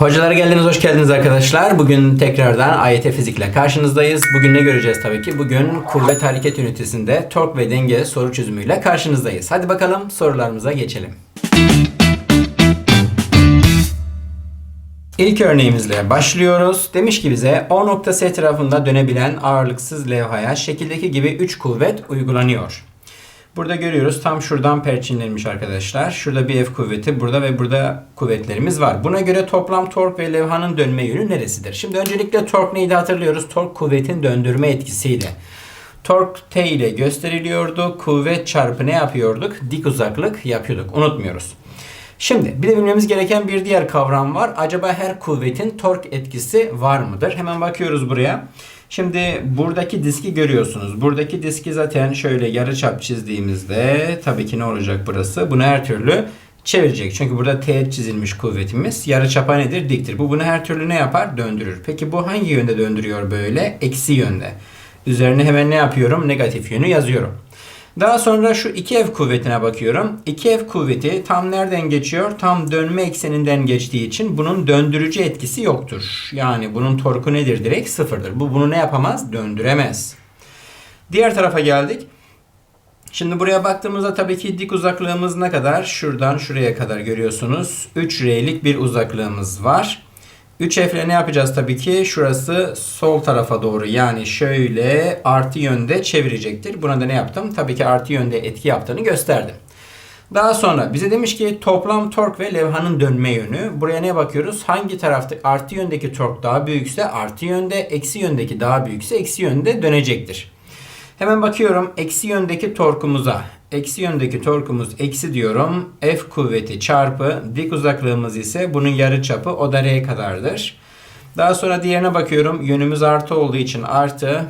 Hocalara geldiniz, hoş geldiniz arkadaşlar. Bugün tekrardan AYT fizikle karşınızdayız. Bugün ne göreceğiz tabii ki? Bugün kuvvet hareket ünitesinde tork ve denge soru çözümüyle karşınızdayız. Hadi bakalım sorularımıza geçelim. İlk örneğimizle başlıyoruz. Demiş ki bize O noktası etrafında dönebilen ağırlıksız levhaya şekildeki gibi 3 kuvvet uygulanıyor. Burada görüyoruz tam şuradan perçinlenmiş arkadaşlar. Şurada bir F kuvveti burada ve burada kuvvetlerimiz var. Buna göre toplam tork ve levhanın dönme yönü neresidir? Şimdi öncelikle tork neydi hatırlıyoruz. Tork kuvvetin döndürme etkisiydi. Tork T ile gösteriliyordu. Kuvvet çarpı ne yapıyorduk? Dik uzaklık yapıyorduk. Unutmuyoruz. Şimdi bir de bilmemiz gereken bir diğer kavram var. Acaba her kuvvetin tork etkisi var mıdır? Hemen bakıyoruz buraya. Şimdi buradaki diski görüyorsunuz. Buradaki diski zaten şöyle yarıçap çizdiğimizde tabii ki ne olacak burası? Bunu her türlü çevirecek. Çünkü burada teğet çizilmiş kuvvetimiz. Yarıçapa nedir? Diktir. Bu bunu her türlü ne yapar? Döndürür. Peki bu hangi yönde döndürüyor böyle? Eksi yönde. Üzerine hemen ne yapıyorum? Negatif yönü yazıyorum. Daha sonra şu 2F kuvvetine bakıyorum. 2F kuvveti tam nereden geçiyor? Tam dönme ekseninden geçtiği için bunun döndürücü etkisi yoktur. Yani bunun torku nedir? Direkt sıfırdır. Bu bunu ne yapamaz? Döndüremez. Diğer tarafa geldik. Şimdi buraya baktığımızda tabii ki dik uzaklığımız ne kadar? Şuradan şuraya kadar görüyorsunuz. 3R'lik bir uzaklığımız var. 3F ile ne yapacağız tabii ki? Şurası sol tarafa doğru yani şöyle artı yönde çevirecektir. Buna da ne yaptım? Tabii ki artı yönde etki yaptığını gösterdim. Daha sonra bize demiş ki toplam tork ve levhanın dönme yönü. Buraya ne bakıyoruz? Hangi tarafta artı yöndeki tork daha büyükse artı yönde, eksi yöndeki daha büyükse eksi yönde dönecektir. Hemen bakıyorum eksi yöndeki torkumuza. Eksi yöndeki torkumuz eksi diyorum. F kuvveti çarpı dik uzaklığımız ise bunun yarı çapı o da R kadardır. Daha sonra diğerine bakıyorum. Yönümüz artı olduğu için artı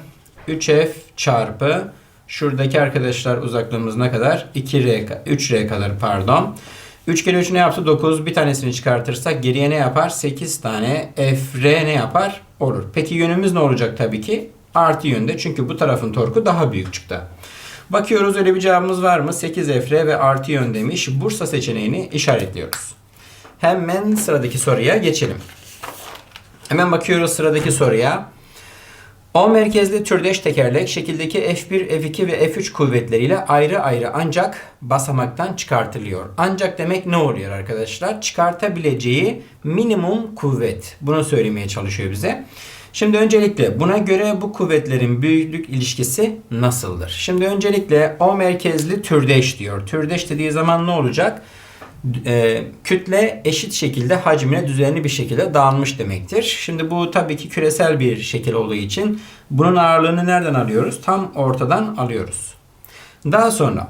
3F çarpı şuradaki arkadaşlar uzaklığımız ne kadar? 2R 3R kadar pardon. 3 kere 3 ne yaptı? 9. Bir tanesini çıkartırsak geriye ne yapar? 8 tane FR ne yapar? Olur. Peki yönümüz ne olacak tabii ki? Artı yönde. Çünkü bu tarafın torku daha büyük çıktı. Bakıyoruz öyle bir cevabımız var mı? 8 FR ve artı yön demiş. Bursa seçeneğini işaretliyoruz. Hemen sıradaki soruya geçelim. Hemen bakıyoruz sıradaki soruya. O merkezli türdeş tekerlek şekildeki F1, F2 ve F3 kuvvetleriyle ayrı ayrı ancak basamaktan çıkartılıyor. Ancak demek ne oluyor arkadaşlar? Çıkartabileceği minimum kuvvet. Bunu söylemeye çalışıyor bize. Şimdi öncelikle buna göre bu kuvvetlerin büyüklük ilişkisi nasıldır? Şimdi öncelikle O merkezli türdeş diyor. Türdeş dediği zaman ne olacak? E, kütle eşit şekilde hacmine düzenli bir şekilde dağılmış demektir. Şimdi bu tabii ki küresel bir şekil olduğu için bunun ağırlığını nereden alıyoruz? Tam ortadan alıyoruz. Daha sonra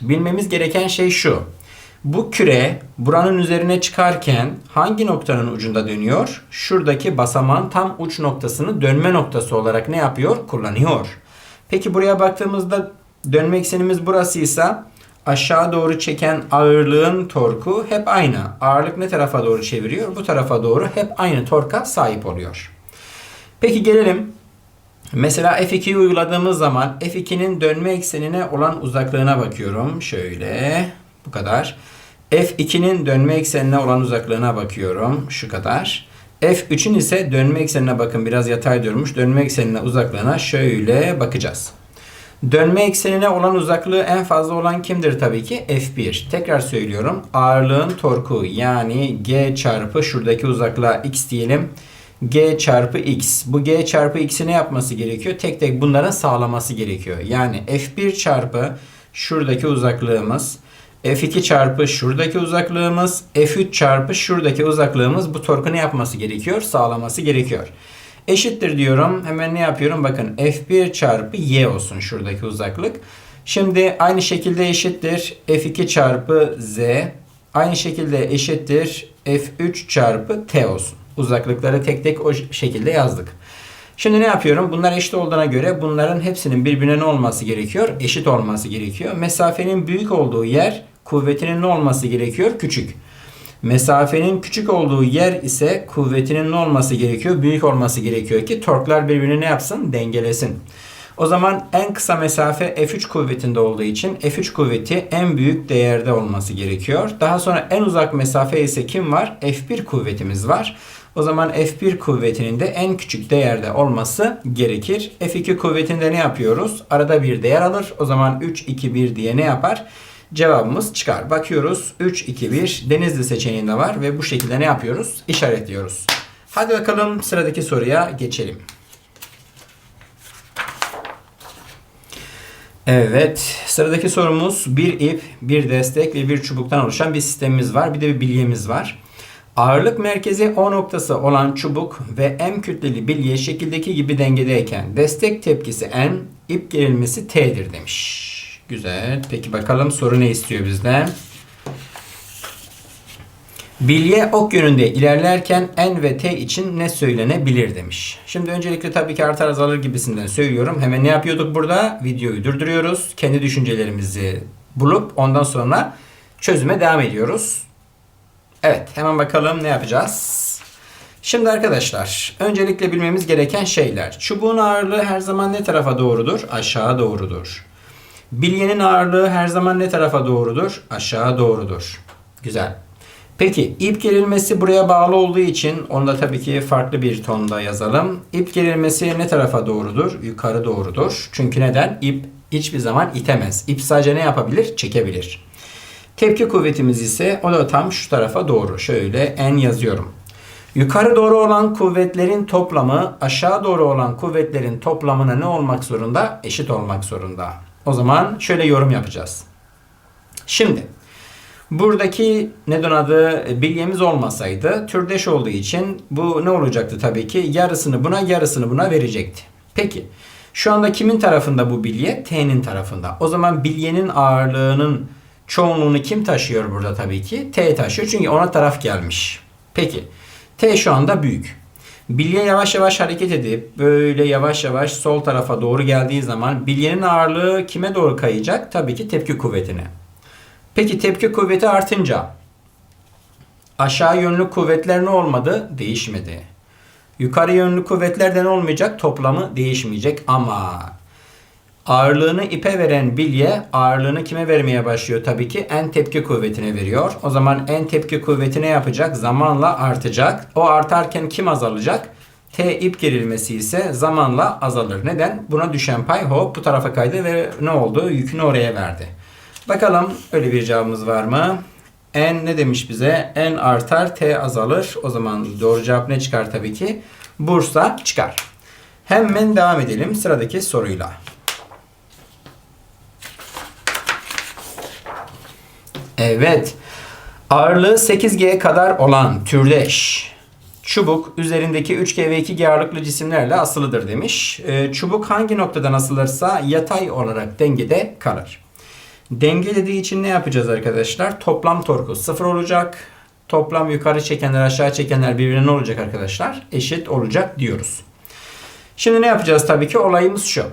bilmemiz gereken şey şu. Bu küre buranın üzerine çıkarken hangi noktanın ucunda dönüyor? Şuradaki basamağın tam uç noktasını dönme noktası olarak ne yapıyor? Kullanıyor. Peki buraya baktığımızda dönme eksenimiz burasıysa aşağı doğru çeken ağırlığın torku hep aynı. Ağırlık ne tarafa doğru çeviriyor? Bu tarafa doğru hep aynı torka sahip oluyor. Peki gelelim. Mesela F2'yi uyguladığımız zaman F2'nin dönme eksenine olan uzaklığına bakıyorum. Şöyle bu kadar. F2'nin dönme eksenine olan uzaklığına bakıyorum. Şu kadar. F3'ün ise dönme eksenine bakın biraz yatay durmuş. Dönme eksenine uzaklığına şöyle bakacağız. Dönme eksenine olan uzaklığı en fazla olan kimdir tabii ki? F1. Tekrar söylüyorum. Ağırlığın torku yani G çarpı şuradaki uzaklığa X diyelim. G çarpı X. Bu G çarpı X'i ne yapması gerekiyor? Tek tek bunların sağlaması gerekiyor. Yani F1 çarpı şuradaki uzaklığımız. F2 çarpı şuradaki uzaklığımız. F3 çarpı şuradaki uzaklığımız bu torku ne yapması gerekiyor? Sağlaması gerekiyor. Eşittir diyorum. Hemen ne yapıyorum? Bakın F1 çarpı Y olsun şuradaki uzaklık. Şimdi aynı şekilde eşittir F2 çarpı Z. Aynı şekilde eşittir F3 çarpı T olsun. Uzaklıkları tek tek o şekilde yazdık. Şimdi ne yapıyorum? Bunlar eşit olduğuna göre bunların hepsinin birbirine ne olması gerekiyor? Eşit olması gerekiyor. Mesafenin büyük olduğu yer kuvvetinin ne olması gerekiyor? Küçük. Mesafenin küçük olduğu yer ise kuvvetinin ne olması gerekiyor? Büyük olması gerekiyor ki torklar birbirini ne yapsın? Dengelesin. O zaman en kısa mesafe F3 kuvvetinde olduğu için F3 kuvveti en büyük değerde olması gerekiyor. Daha sonra en uzak mesafe ise kim var? F1 kuvvetimiz var. O zaman F1 kuvvetinin de en küçük değerde olması gerekir. F2 kuvvetinde ne yapıyoruz? Arada bir değer alır. O zaman 3, 2, 1 diye ne yapar? Cevabımız çıkar. Bakıyoruz 3, 2, 1 Denizli seçeneğinde var ve bu şekilde ne yapıyoruz? İşaretliyoruz. Hadi bakalım sıradaki soruya geçelim. Evet, sıradaki sorumuz bir ip, bir destek ve bir çubuktan oluşan bir sistemimiz var. Bir de bir bilyemiz var. Ağırlık merkezi O noktası olan çubuk ve M kütleli bilye şekildeki gibi dengedeyken destek tepkisi N, ip gerilmesi T'dir demiş. Güzel. Peki bakalım soru ne istiyor bizden? Bilye ok yönünde ilerlerken N ve T için ne söylenebilir demiş. Şimdi öncelikle tabii ki artar azalır gibisinden söylüyorum. Hemen ne yapıyorduk burada? Videoyu durduruyoruz. Kendi düşüncelerimizi bulup ondan sonra çözüme devam ediyoruz. Evet hemen bakalım ne yapacağız. Şimdi arkadaşlar öncelikle bilmemiz gereken şeyler. Çubuğun ağırlığı her zaman ne tarafa doğrudur? Aşağı doğrudur. Bilyenin ağırlığı her zaman ne tarafa doğrudur? Aşağı doğrudur. Güzel. Peki ip gerilmesi buraya bağlı olduğu için onu da tabii ki farklı bir tonda yazalım. İp gerilmesi ne tarafa doğrudur? Yukarı doğrudur. Çünkü neden? İp hiçbir zaman itemez. İp sadece ne yapabilir? Çekebilir. Tepki kuvvetimiz ise o da tam şu tarafa doğru. Şöyle n yazıyorum. Yukarı doğru olan kuvvetlerin toplamı aşağı doğru olan kuvvetlerin toplamına ne olmak zorunda? Eşit olmak zorunda. O zaman şöyle yorum yapacağız. Şimdi buradaki neden adı bilyemiz olmasaydı türdeş olduğu için bu ne olacaktı tabii ki? Yarısını buna yarısını buna verecekti. Peki şu anda kimin tarafında bu bilye? T'nin tarafında. O zaman bilyenin ağırlığının çoğunluğunu kim taşıyor burada tabii ki? T taşıyor çünkü ona taraf gelmiş. Peki T şu anda büyük. Bilye yavaş yavaş hareket edip böyle yavaş yavaş sol tarafa doğru geldiği zaman bilyenin ağırlığı kime doğru kayacak? Tabii ki tepki kuvvetine. Peki tepki kuvveti artınca aşağı yönlü kuvvetler ne olmadı? Değişmedi. Yukarı yönlü kuvvetler de ne olmayacak? Toplamı değişmeyecek ama ağırlığını ipe veren bilye ağırlığını kime vermeye başlıyor? Tabii ki en tepki kuvvetine veriyor. O zaman en tepki kuvveti ne yapacak? Zamanla artacak. O artarken kim azalacak? T ip gerilmesi ise zamanla azalır. Neden? Buna düşen pay hop bu tarafa kaydı ve ne oldu? Yükünü oraya verdi. Bakalım öyle bir cevabımız var mı? N ne demiş bize? N artar, T azalır. O zaman doğru cevap ne çıkar tabii ki? Bursa çıkar. Hemen devam edelim sıradaki soruyla. Evet. Ağırlığı 8G kadar olan türdeş çubuk üzerindeki 3G ve 2G ağırlıklı cisimlerle asılıdır demiş. Ee, çubuk hangi noktadan asılırsa yatay olarak dengede kalır. Denge dediği için ne yapacağız arkadaşlar? Toplam torku sıfır olacak. Toplam yukarı çekenler aşağı çekenler birbirine ne olacak arkadaşlar? Eşit olacak diyoruz. Şimdi ne yapacağız tabii ki? Olayımız şu.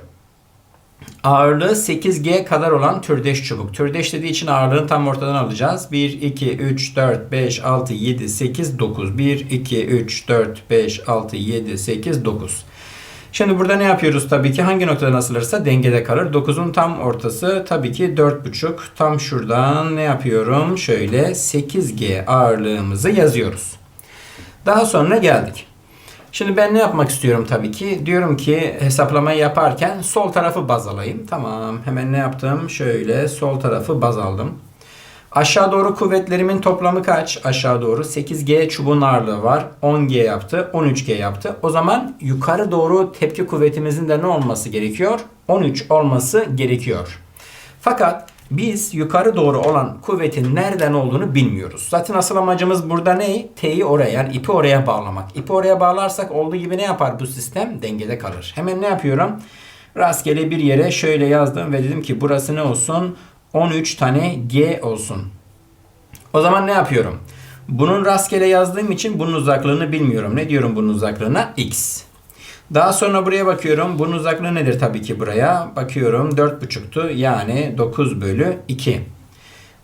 Ağırlığı 8G kadar olan türdeş çubuk. Türdeş dediği için ağırlığını tam ortadan alacağız. 1, 2, 3, 4, 5, 6, 7, 8, 9. 1, 2, 3, 4, 5, 6, 7, 8, 9. Şimdi burada ne yapıyoruz tabii ki? Hangi noktadan asılırsa dengede kalır. 9'un tam ortası tabii ki 4,5. Tam şuradan ne yapıyorum? Şöyle 8G ağırlığımızı yazıyoruz. Daha sonra geldik. Şimdi ben ne yapmak istiyorum tabii ki? Diyorum ki hesaplamayı yaparken sol tarafı baz alayım. Tamam. Hemen ne yaptım? Şöyle sol tarafı baz aldım. Aşağı doğru kuvvetlerimin toplamı kaç? Aşağı doğru 8G çubuğun ağırlığı var. 10G yaptı. 13G yaptı. O zaman yukarı doğru tepki kuvvetimizin de ne olması gerekiyor? 13 olması gerekiyor. Fakat biz yukarı doğru olan kuvvetin nereden olduğunu bilmiyoruz. Zaten asıl amacımız burada ne? T'yi oraya yani ipi oraya bağlamak. İpi oraya bağlarsak olduğu gibi ne yapar bu sistem? Dengede kalır. Hemen ne yapıyorum? Rastgele bir yere şöyle yazdım ve dedim ki burası ne olsun? 13 tane G olsun. O zaman ne yapıyorum? Bunun rastgele yazdığım için bunun uzaklığını bilmiyorum. Ne diyorum bunun uzaklığına? X. Daha sonra buraya bakıyorum. Bunun uzaklığı nedir tabii ki buraya? Bakıyorum 4,5'tu. Yani 9 bölü 2.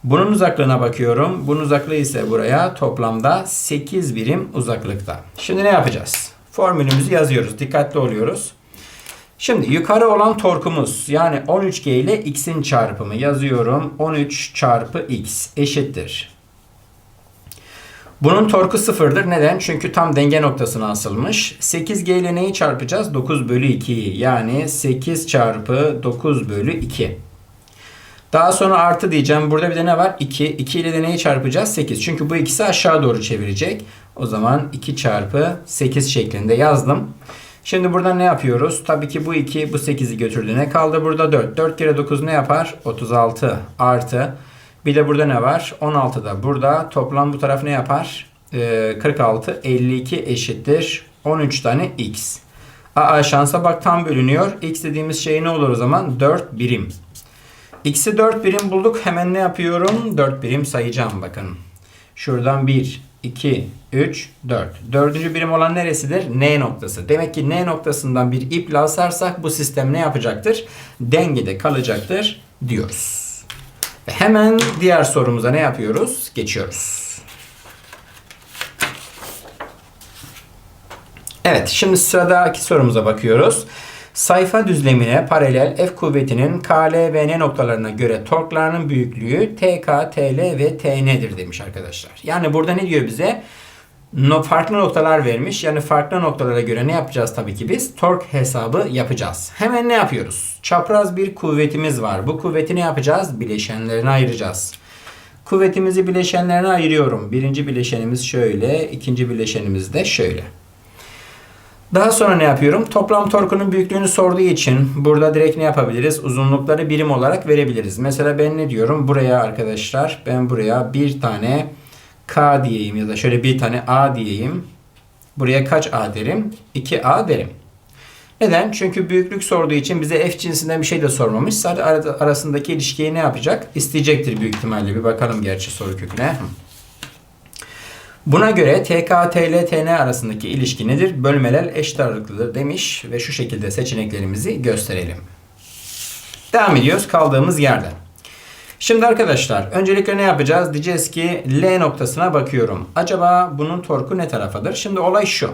Bunun uzaklığına bakıyorum. Bunun uzaklığı ise buraya toplamda 8 birim uzaklıkta. Şimdi ne yapacağız? Formülümüzü yazıyoruz. Dikkatli oluyoruz. Şimdi yukarı olan torkumuz yani 13G ile x'in çarpımı yazıyorum. 13 çarpı x eşittir. Bunun torku sıfırdır. Neden? Çünkü tam denge noktasına asılmış. 8G ile neyi çarpacağız? 9 bölü 2'yi. Yani 8 çarpı 9 bölü 2. Daha sonra artı diyeceğim. Burada bir de ne var? 2. 2 ile de neyi çarpacağız? 8. Çünkü bu ikisi aşağı doğru çevirecek. O zaman 2 çarpı 8 şeklinde yazdım. Şimdi burada ne yapıyoruz? Tabii ki bu 2 bu 8'i götürdü. Ne kaldı burada? 4. 4 kere 9 ne yapar? 36 artı. Bir de burada ne var? 16 da burada. Toplam bu taraf ne yapar? Ee, 46. 52 eşittir. 13 tane x. Aa şansa bak tam bölünüyor. X dediğimiz şey ne olur o zaman? 4 birim. X'i 4 birim bulduk. Hemen ne yapıyorum? 4 birim sayacağım bakın. Şuradan 1, 2, 3, 4. Dördüncü birim olan neresidir? N noktası. Demek ki N noktasından bir iple asarsak bu sistem ne yapacaktır? Dengede kalacaktır diyoruz. Hemen diğer sorumuza ne yapıyoruz? Geçiyoruz. Evet şimdi sıradaki sorumuza bakıyoruz. Sayfa düzlemine paralel F kuvvetinin K, L ve N noktalarına göre torklarının büyüklüğü TK, TL ve TN'dir demiş arkadaşlar. Yani burada ne diyor bize? No, farklı noktalar vermiş. Yani farklı noktalara göre ne yapacağız tabii ki biz? Tork hesabı yapacağız. Hemen ne yapıyoruz? Çapraz bir kuvvetimiz var. Bu kuvveti ne yapacağız? Bileşenlerine ayıracağız. Kuvvetimizi bileşenlerine ayırıyorum. Birinci bileşenimiz şöyle, ikinci bileşenimiz de şöyle. Daha sonra ne yapıyorum? Toplam torkunun büyüklüğünü sorduğu için burada direkt ne yapabiliriz? Uzunlukları birim olarak verebiliriz. Mesela ben ne diyorum? Buraya arkadaşlar ben buraya bir tane K diyeyim ya da şöyle bir tane A diyeyim. Buraya kaç A derim? 2A derim. Neden? Çünkü büyüklük sorduğu için bize F cinsinden bir şey de sormamış. Sadece arasındaki ilişkiyi ne yapacak? İsteyecektir büyük ihtimalle. Bir bakalım gerçi soru köküne. Buna göre TK, TL, TN arasındaki ilişki nedir? Bölmeler eşit ağırlıklıdır demiş ve şu şekilde seçeneklerimizi gösterelim. Devam ediyoruz kaldığımız yerden. Şimdi arkadaşlar öncelikle ne yapacağız? Diyeceğiz ki L noktasına bakıyorum. Acaba bunun torku ne tarafadır? Şimdi olay şu.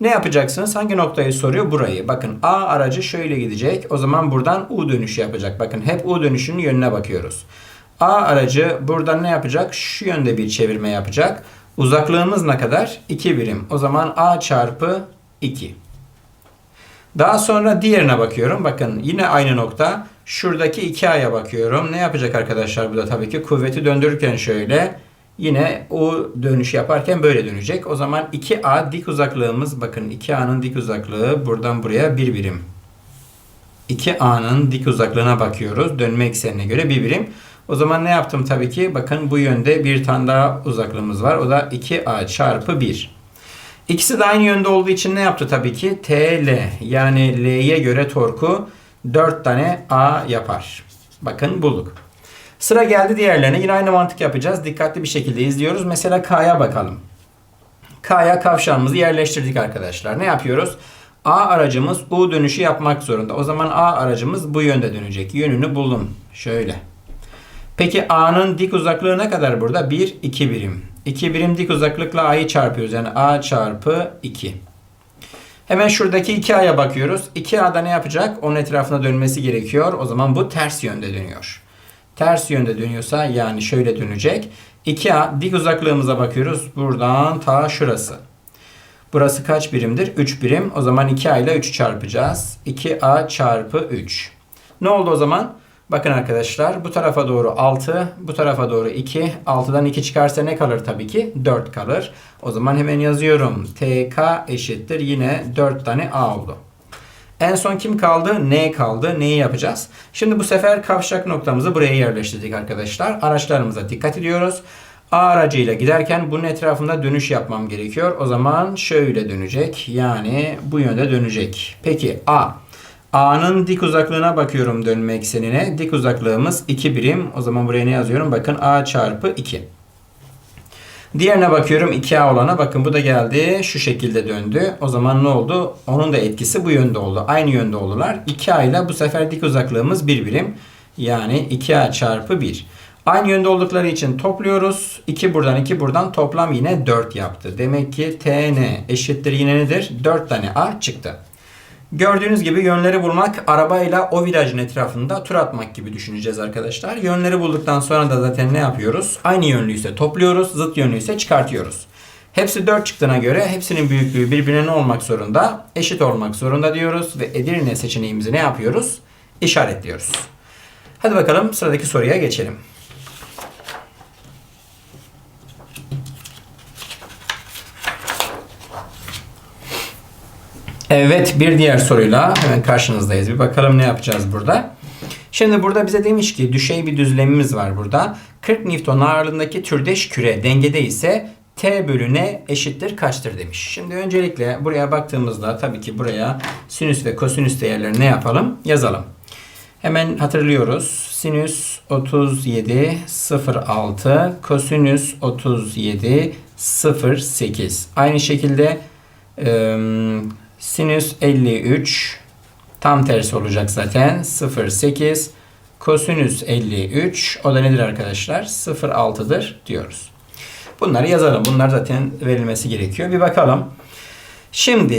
Ne yapacaksınız? Hangi noktayı soruyor? Burayı. Bakın A aracı şöyle gidecek. O zaman buradan U dönüşü yapacak. Bakın hep U dönüşünün yönüne bakıyoruz. A aracı buradan ne yapacak? Şu yönde bir çevirme yapacak. Uzaklığımız ne kadar? 2 birim. O zaman A çarpı 2. Daha sonra diğerine bakıyorum. Bakın yine aynı nokta. Şuradaki 2A'ya bakıyorum. Ne yapacak arkadaşlar bu da tabii ki kuvveti döndürürken şöyle. Yine U dönüş yaparken böyle dönecek. O zaman 2A dik uzaklığımız bakın 2A'nın dik uzaklığı buradan buraya 1 birim. 2A'nın dik uzaklığına bakıyoruz. Dönme eksenine göre 1 birim. O zaman ne yaptım tabii ki? Bakın bu yönde bir tane daha uzaklığımız var. O da 2A çarpı 1. İkisi de aynı yönde olduğu için ne yaptı tabii ki? TL yani L'ye göre torku 4 tane A yapar. Bakın bulduk. Sıra geldi diğerlerine. Yine aynı mantık yapacağız. Dikkatli bir şekilde izliyoruz. Mesela K'ya bakalım. K'ya kavşağımızı yerleştirdik arkadaşlar. Ne yapıyoruz? A aracımız U dönüşü yapmak zorunda. O zaman A aracımız bu yönde dönecek. Yönünü buldum. Şöyle. Peki A'nın dik uzaklığı ne kadar burada? 1, 2 birim. 2 birim dik uzaklıkla A'yı çarpıyoruz. Yani A çarpı 2. Hemen şuradaki 2A'ya bakıyoruz. 2A'da ne yapacak? Onun etrafına dönmesi gerekiyor. O zaman bu ters yönde dönüyor. Ters yönde dönüyorsa yani şöyle dönecek. 2A dik uzaklığımıza bakıyoruz. Buradan ta şurası. Burası kaç birimdir? 3 birim. O zaman 2A ile 3'ü çarpacağız. 2A çarpı 3. Ne oldu o zaman? Bakın arkadaşlar bu tarafa doğru 6, bu tarafa doğru 2. 6'dan 2 çıkarsa ne kalır tabii ki? 4 kalır. O zaman hemen yazıyorum. TK eşittir. Yine 4 tane A oldu. En son kim kaldı? N kaldı. Neyi yapacağız? Şimdi bu sefer kavşak noktamızı buraya yerleştirdik arkadaşlar. Araçlarımıza dikkat ediyoruz. A aracıyla giderken bunun etrafında dönüş yapmam gerekiyor. O zaman şöyle dönecek. Yani bu yönde dönecek. Peki A. A'nın dik uzaklığına bakıyorum dönme eksenine. Dik uzaklığımız 2 birim. O zaman buraya ne yazıyorum? Bakın A çarpı 2. Diğerine bakıyorum 2A olana. Bakın bu da geldi. Şu şekilde döndü. O zaman ne oldu? Onun da etkisi bu yönde oldu. Aynı yönde oldular. 2A ile bu sefer dik uzaklığımız 1 birim. Yani 2A çarpı 1. Aynı yönde oldukları için topluyoruz. 2 buradan 2 buradan toplam yine 4 yaptı. Demek ki TN eşittir yine nedir? 4 tane A çıktı. Gördüğünüz gibi yönleri bulmak arabayla o virajın etrafında tur atmak gibi düşüneceğiz arkadaşlar. Yönleri bulduktan sonra da zaten ne yapıyoruz? Aynı yönlüyse topluyoruz, zıt yönlüyse çıkartıyoruz. Hepsi 4 çıktığına göre hepsinin büyüklüğü birbirine ne olmak zorunda? Eşit olmak zorunda diyoruz ve Edirne seçeneğimizi ne yapıyoruz? İşaretliyoruz. Hadi bakalım sıradaki soruya geçelim. Evet bir diğer soruyla hemen karşınızdayız. Bir bakalım ne yapacağız burada. Şimdi burada bize demiş ki düşey bir düzlemimiz var burada. 40 Newton ağırlığındaki türdeş küre dengede ise T bölü N eşittir kaçtır demiş. Şimdi öncelikle buraya baktığımızda tabii ki buraya sinüs ve kosinüs değerlerini ne yapalım? Yazalım. Hemen hatırlıyoruz. Sinüs 37 06 kosinüs 37 08. Aynı şekilde e, sinüs 53 tam tersi olacak zaten 08 kosinüs 53 o da nedir arkadaşlar 06'dır diyoruz. Bunları yazalım. Bunlar zaten verilmesi gerekiyor. Bir bakalım. Şimdi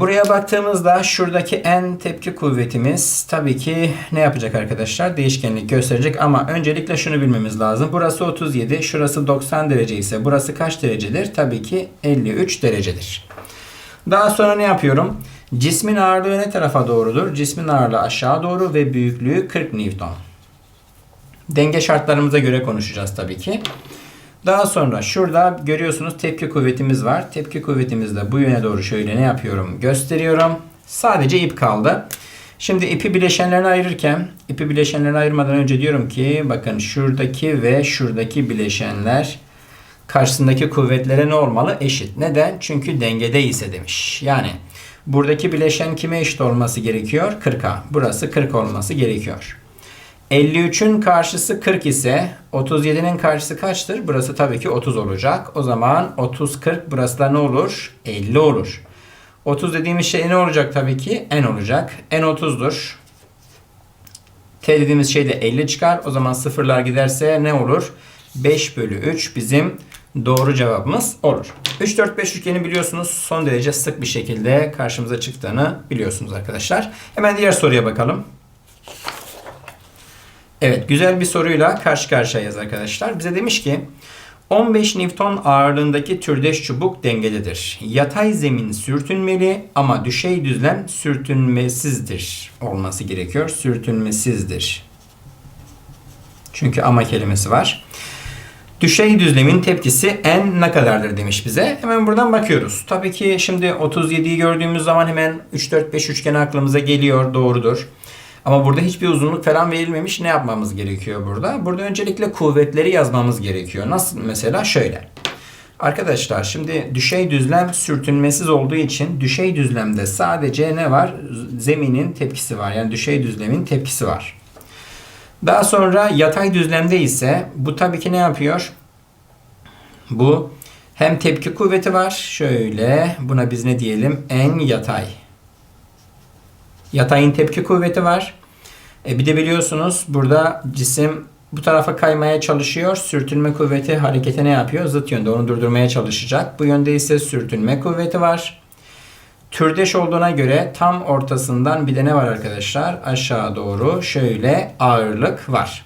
buraya baktığımızda şuradaki en tepki kuvvetimiz tabii ki ne yapacak arkadaşlar? Değişkenlik gösterecek ama öncelikle şunu bilmemiz lazım. Burası 37, şurası 90 derece ise burası kaç derecedir? Tabii ki 53 derecedir. Daha sonra ne yapıyorum? Cismin ağırlığı ne tarafa doğrudur? Cismin ağırlığı aşağı doğru ve büyüklüğü 40 Newton. Denge şartlarımıza göre konuşacağız tabii ki. Daha sonra şurada görüyorsunuz tepki kuvvetimiz var. Tepki kuvvetimizi de bu yöne doğru şöyle ne yapıyorum gösteriyorum. Sadece ip kaldı. Şimdi ipi bileşenlerine ayırırken ipi bileşenlerine ayırmadan önce diyorum ki bakın şuradaki ve şuradaki bileşenler karşısındaki kuvvetlere ne olmalı? Eşit. Neden? Çünkü dengede ise demiş. Yani buradaki bileşen kime eşit olması gerekiyor? 40'a. Burası 40 olması gerekiyor. 53'ün karşısı 40 ise 37'nin karşısı kaçtır? Burası tabii ki 30 olacak. O zaman 30 40 burası da ne olur? 50 olur. 30 dediğimiz şey ne olacak tabii ki? N olacak. N 30'dur. T dediğimiz şey de 50 çıkar. O zaman sıfırlar giderse ne olur? 5 bölü 3 bizim doğru cevabımız olur. 3 4 5 üçgeni biliyorsunuz son derece sık bir şekilde karşımıza çıktığını biliyorsunuz arkadaşlar. Hemen diğer soruya bakalım. Evet güzel bir soruyla karşı karşıyayız arkadaşlar. Bize demiş ki 15 Newton ağırlığındaki türdeş çubuk dengededir. Yatay zemin sürtünmeli ama düşey düzlem sürtünmesizdir olması gerekiyor. Sürtünmesizdir. Çünkü ama kelimesi var. Düşey düzlemin tepkisi n ne kadardır demiş bize. Hemen buradan bakıyoruz. Tabii ki şimdi 37'yi gördüğümüz zaman hemen 3 4 5 üçgen aklımıza geliyor. Doğrudur. Ama burada hiçbir uzunluk falan verilmemiş. Ne yapmamız gerekiyor burada? Burada öncelikle kuvvetleri yazmamız gerekiyor. Nasıl mesela? Şöyle. Arkadaşlar şimdi düşey düzlem sürtünmesiz olduğu için düşey düzlemde sadece ne var? Zeminin tepkisi var. Yani düşey düzlemin tepkisi var. Daha sonra yatay düzlemde ise bu tabii ki ne yapıyor? Bu hem tepki kuvveti var. Şöyle buna biz ne diyelim? En yatay. Yatayın tepki kuvveti var. E bir de biliyorsunuz burada cisim bu tarafa kaymaya çalışıyor. Sürtünme kuvveti harekete ne yapıyor? Zıt yönde onu durdurmaya çalışacak. Bu yönde ise sürtünme kuvveti var. Türdeş olduğuna göre tam ortasından bir de ne var arkadaşlar? Aşağı doğru şöyle ağırlık var.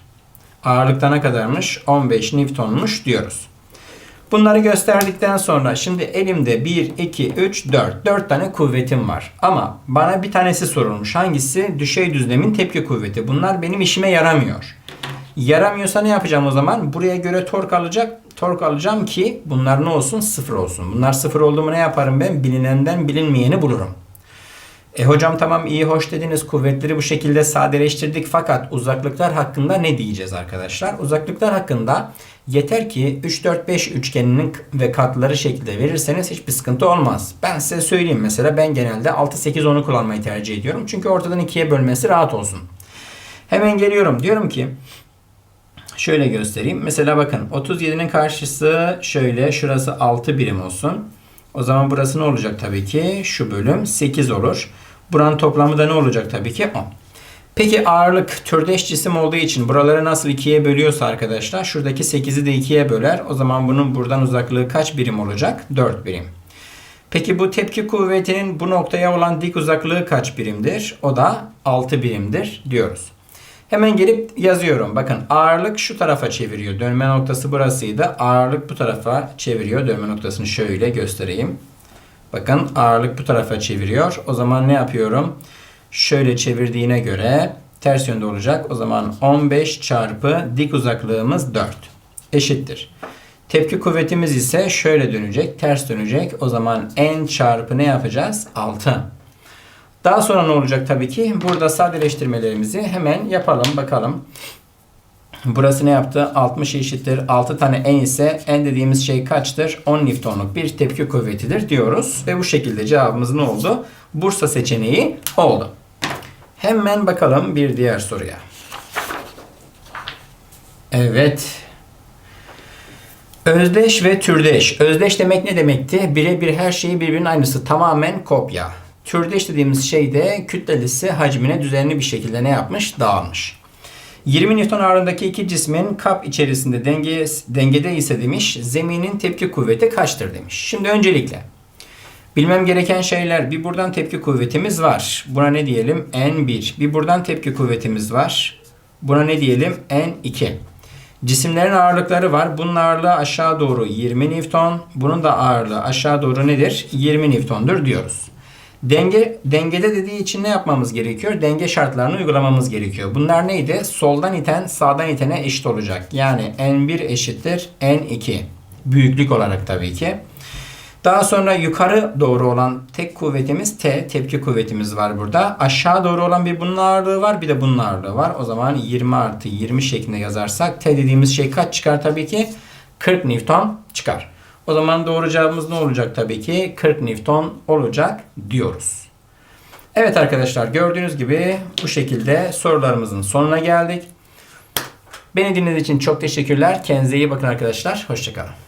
Ağırlıkta ne kadarmış? 15 Newton'muş diyoruz. Bunları gösterdikten sonra şimdi elimde 1, 2, 3, 4. 4 tane kuvvetim var. Ama bana bir tanesi sorulmuş. Hangisi? Düşey düzlemin tepki kuvveti. Bunlar benim işime yaramıyor. Yaramıyorsa ne yapacağım o zaman? Buraya göre tork alacak. Tork alacağım ki bunlar ne olsun? Sıfır olsun. Bunlar sıfır oldu mu ne yaparım ben? Bilinenden bilinmeyeni bulurum. E hocam tamam iyi hoş dediniz kuvvetleri bu şekilde sadeleştirdik fakat uzaklıklar hakkında ne diyeceğiz arkadaşlar? Uzaklıklar hakkında yeter ki 3 4 5 üçgeninin ve katları şekilde verirseniz hiçbir sıkıntı olmaz. Ben size söyleyeyim mesela ben genelde 6 8 10'u kullanmayı tercih ediyorum. Çünkü ortadan ikiye bölmesi rahat olsun. Hemen geliyorum. Diyorum ki şöyle göstereyim. Mesela bakın 37'nin karşısı şöyle şurası 6 birim olsun. O zaman burası ne olacak tabii ki? Şu bölüm 8 olur. Buranın toplamı da ne olacak tabii ki? 10. Peki ağırlık türdeş cisim olduğu için buraları nasıl ikiye bölüyorsa arkadaşlar şuradaki 8'i de ikiye böler. O zaman bunun buradan uzaklığı kaç birim olacak? 4 birim. Peki bu tepki kuvvetinin bu noktaya olan dik uzaklığı kaç birimdir? O da 6 birimdir diyoruz. Hemen gelip yazıyorum. Bakın ağırlık şu tarafa çeviriyor. Dönme noktası burasıydı. Ağırlık bu tarafa çeviriyor. Dönme noktasını şöyle göstereyim. Bakın ağırlık bu tarafa çeviriyor. O zaman ne yapıyorum? Şöyle çevirdiğine göre ters yönde olacak. O zaman 15 çarpı dik uzaklığımız 4 eşittir. Tepki kuvvetimiz ise şöyle dönecek, ters dönecek. O zaman n çarpı ne yapacağız? 6. Daha sonra ne olacak tabii ki? Burada sadeleştirmelerimizi hemen yapalım bakalım. Burası ne yaptı? 60 eşittir. 6 tane n ise n dediğimiz şey kaçtır? 10 Newton'luk bir tepki kuvvetidir diyoruz. Ve bu şekilde cevabımız ne oldu? Bursa seçeneği oldu. Hemen bakalım bir diğer soruya. Evet. Özdeş ve türdeş. Özdeş demek ne demekti? Birebir her şeyi birbirinin aynısı. Tamamen kopya. Türdeş dediğimiz şey de kütlelisi hacmine düzenli bir şekilde ne yapmış? Dağılmış. 20 Newton ağırlığındaki iki cismin kap içerisinde denge, dengede ise demiş zeminin tepki kuvveti kaçtır demiş. Şimdi öncelikle bilmem gereken şeyler bir buradan tepki kuvvetimiz var. Buna ne diyelim? N1. Bir buradan tepki kuvvetimiz var. Buna ne diyelim? N2. Cisimlerin ağırlıkları var. Bunun ağırlığı aşağı doğru 20 Newton. Bunun da ağırlığı aşağı doğru nedir? 20 Newton'dur diyoruz. Denge dengede dediği için ne yapmamız gerekiyor? Denge şartlarını uygulamamız gerekiyor. Bunlar neydi? Soldan iten sağdan itene eşit olacak. Yani N1 eşittir N2. Büyüklük olarak tabii ki. Daha sonra yukarı doğru olan tek kuvvetimiz T. Tepki kuvvetimiz var burada. Aşağı doğru olan bir bunun ağırlığı var. Bir de bunun ağırlığı var. O zaman 20 artı 20 şeklinde yazarsak T dediğimiz şey kaç çıkar tabii ki? 40 Newton çıkar. O zaman doğru cevabımız ne olacak tabii ki? 40 Newton olacak diyoruz. Evet arkadaşlar gördüğünüz gibi bu şekilde sorularımızın sonuna geldik. Beni dinlediğiniz için çok teşekkürler. Kendinize iyi bakın arkadaşlar. Hoşçakalın.